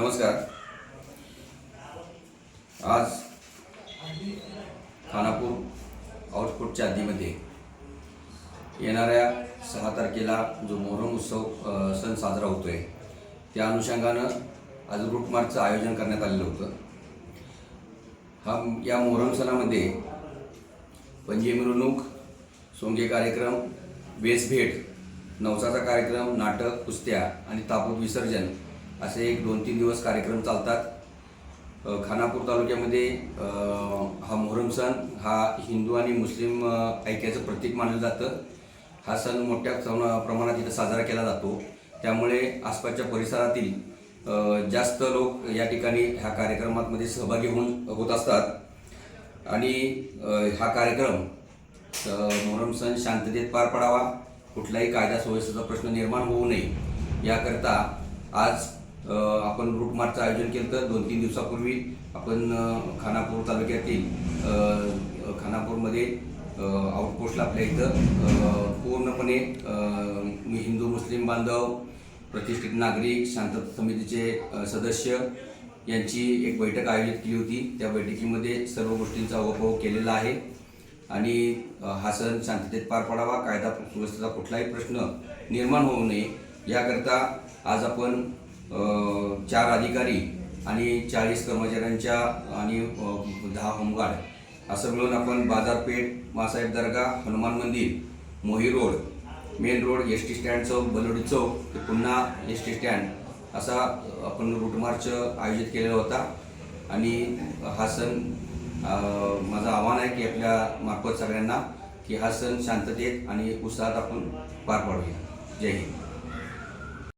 नमस्कार. आज खानापूर आउटपुटच्या आधीमध्ये येणाऱ्या सहा तारखेला जो मोहरम उत्सव सण साजरा होतोय त्या अनुषंगानं आज रूटमार्चचं आयोजन करण्यात आलेलं होतं. हा या मोहरम सणामध्ये पंजे मिरवणूक सोंगे कार्यक्रम वेसभेट नवसाचा कार्यक्रम नाटक कुस्त्या आणि तापूत विसर्जन असे एक दोन तीन दिवस कार्यक्रम चालतात. खानापूर तालुक्यामध्ये हा मोहरम सण हा हिंदू आणि मुस्लिम ऐक्याचं प्रतीक मानलं जातं. हा सण मोठ्या प्रमाणात इथं साजरा केला जातो. त्यामुळे आसपासच्या परिसरातील जास्त लोक या ठिकाणी ह्या कार्यक्रमामध्ये सहभागी होऊन होत असतात. आणि हा कार्यक्रम मोहरम सण शांततेत पार पडावा कुठलाही कायदा सुव्यवस्थेचा प्रश्न निर्माण होऊ नये याकरता आज आपण रूट मार्चचं आयोजन केलं तर दोन तीन दिवसापूर्वी आपण खानापूर तालुक्यातील खानापूरमध्ये आउटपोस्टला आपल्या इथं पूर्णपणे मी हिंदू मुस्लिम बांधव प्रतिष्ठित नागरिक शांतता समितीचे सदस्य यांची एक बैठक आयोजित केली होती. त्या बैठकीमध्ये सर्व गोष्टींचा उपभोग केलेला आहे. आणि हा सण शांततेत पार पडावा. कायदा सुव्यवस्थेचा कुठलाही प्रश्न निर्माण होऊ नये. याकरता आज आपण चार अधिकारी आणि चाळीस कर्मचाऱ्यांच्या आणि दहा होमगार्ड. असं मिळून आपण बाजारपेठ मासाहेब दर्गा हनुमान मंदिर मोही road main road S T stand चौक बलोडी चौक ते पुन्हा एस टी स्टँड असा आपण रूट मार्च आयोजित केलेला होता. आणि हा सण माझं आव्हान आहे की आपल्या मार्फत सगळ्यांना की हा सण शांततेत आणि उत्साहात आपण पार पाडूया. जय हिंद.